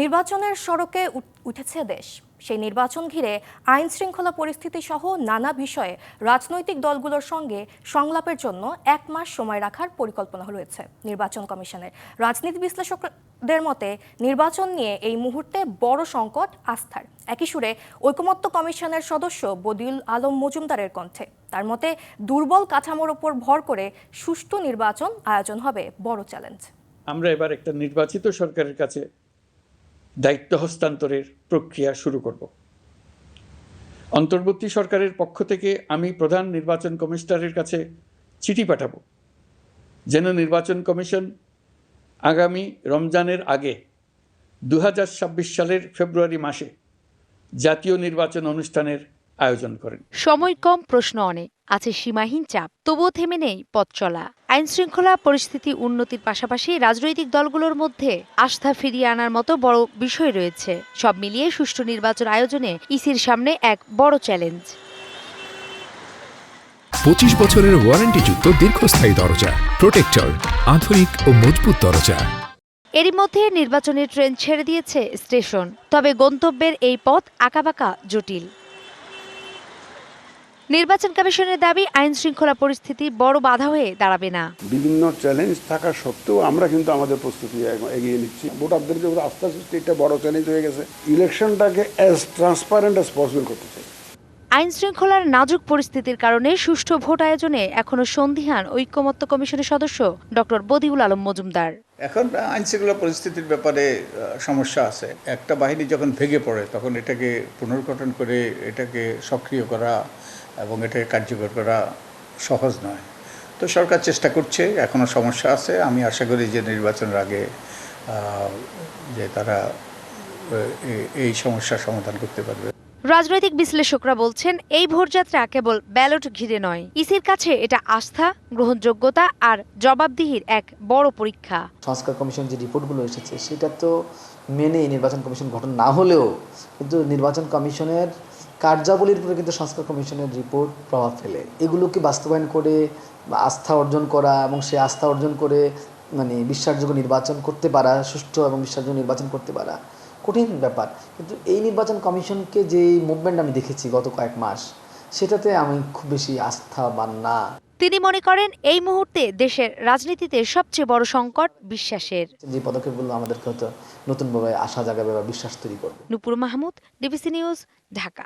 নির্বাচনের সড়কে উঠেছে দেশ। সেই নির্বাচন ঘিরে আইন শৃঙ্খলা পরিস্থিতি সহ নানা বিষয়ে রাজনৈতিক দলগুলোর সঙ্গে সংলাপের জন্য এক মাস সময় রাখার পরিকল্পনা রয়েছে। নির্বাচন কমিশনের রাজনীতি বিশ্লেষকদের মতে, নির্বাচন নিয়ে এই মুহূর্তে বড় সংকট, আস্থার। একই সুরে ঐকমত্য কমিশনের সদস্য বদিউল আলম মজুমদারের কণ্ঠে। তার মতে, দুর্বল কাঠামোর ওপর ভর করে সুষ্ঠু নির্বাচন আয়োজন হবে বড় চ্যালেঞ্জ। আমরা এবার একটা নির্বাচিত সরকারের কাছে দায়িত্ব হস্তান্তরের প্রক্রিয়া শুরু করব। অন্তর্বর্তী সরকারের পক্ষ থেকে আমি প্রধান নির্বাচন কমিশনারের কাছে চিঠি পাঠাব। যেন নির্বাচন কমিশন আগামী রমজানের আগে দু হাজার ছাব্বিশ সালের ফেব্রুয়ারি মাসে জাতীয় নির্বাচন অনুষ্ঠানের আয়োজন করেন। সময় কম প্রশ্ন অনেক। আছে সীমাহীন চাপ তবুও থেমে নেই পথ চলা। আইন শৃঙ্খলা পরিস্থিতি উন্নতির পাশাপাশি রাজনৈতিক দলগুলোর মধ্যে আস্থা ফিরিয়ে আনার মতো বড় বিষয় রয়েছে। সব মিলিয়ে সুষ্ঠু নির্বাচন আয়োজনে ইসির সামনে এক বড় চ্যালেঞ্জ। পঁচিশ বছরের ওয়ারেন্টিযুক্ত দীর্ঘস্থায়ী দরজা প্রোটেক্টর আধুনিক ও মজবুত দরজা। এরই মধ্যে নির্বাচনের ট্রেন ছেড়ে দিয়েছে স্টেশন তবে গন্তব্যের এই পথ আঁকাবাঁকা জটিল। নির্বাচন কমিশনের দাবি, আইন শৃঙ্খলা পরিস্থিতি বড় বাধা হয়ে দাঁড়াবে না। বিভিন্ন চ্যালেঞ্জ থাকা সত্ত্বেও আমরা কিন্তু আমাদের প্রস্তুতি এগিয়ে নিচ্ছি। ভোটারদের যে আস্থা সৃষ্টি একটা বড় চ্যালেঞ্জ হয়ে গেছে। ইলেকশনটাকে অ্যাজ ট্রান্সপারেন্ট অ্যাজ পসিবল করতে চাই। আইন শৃঙ্খলার নাজুক পরিস্থিতির কারণে সুষ্ঠু ভোট আয়োজনে এখনও সন্দিহান ঐক্যমত্য কমিশনের সদস্য ডক্টর বদিউল আলম মজুমদার। এখন আইনশৃঙ্খলা পরিস্থিতির ব্যাপারে সমস্যা আছে। একটা বাহিনী যখন ভেঙে পড়ে, তখন এটাকে পুনর্গঠন করে এটাকে সক্রিয় করা এবং এটাকে কার্যকর করা সহজ নয়। তো সরকার চেষ্টা করছে এখনও সমস্যা আছে। আমি আশা করি যে নির্বাচনের আগে যে তারা এই সমস্যার সমাধান করতে পারবে। রাজনৈতিক বিশ্লেষকরা বলছেন, এই ভোটযাত্রা কেবল ব্যালট ঘিরে নয়। ইসির কাছে এটা আস্থা, গ্রহণযোগ্যতা আর জবাবদিহির এক বড় পরীক্ষা। সংস্কার কমিশন যে রিপোর্টগুলো এসেছে, সেটা তো মেনে নির্বাচন কমিশন গঠন না হলেও কিন্তু নির্বাচন কমিশনের কার্যাবলীর উপরে কিন্তু সংস্কার কমিশনের রিপোর্ট প্রভাব ফেলে। এগুলোকে বাস্তবায়ন করে আস্থা অর্জন করা এবং সে আস্থা অর্জন করে মানে বিশ্বাসযোগ্য নির্বাচন করতে পারা, সুষ্ঠু এবং বিশ্বাসযোগ্য নির্বাচন করতে পারা কঠিন ব্যাপার। কিন্তু এই নির্বাচন কমিশনকে যে মুভমেন্ট আমি দেখেছি গত কয়েক মাস সেটাতে আমি খুব বেশি আস্থাবান না। তিনি মনে করেন এই মুহূর্তে দেশের রাজনীতিতে সবচেয়ে বড় সংকট বিশ্বাসের। যে পদক্ষেপগুলো আমাদেরকে হয়তো নতুনভাবে আশা জাগাবে বা বিশ্বাস তৈরি করবে। Nupur Mahmud DBC news Dhaka.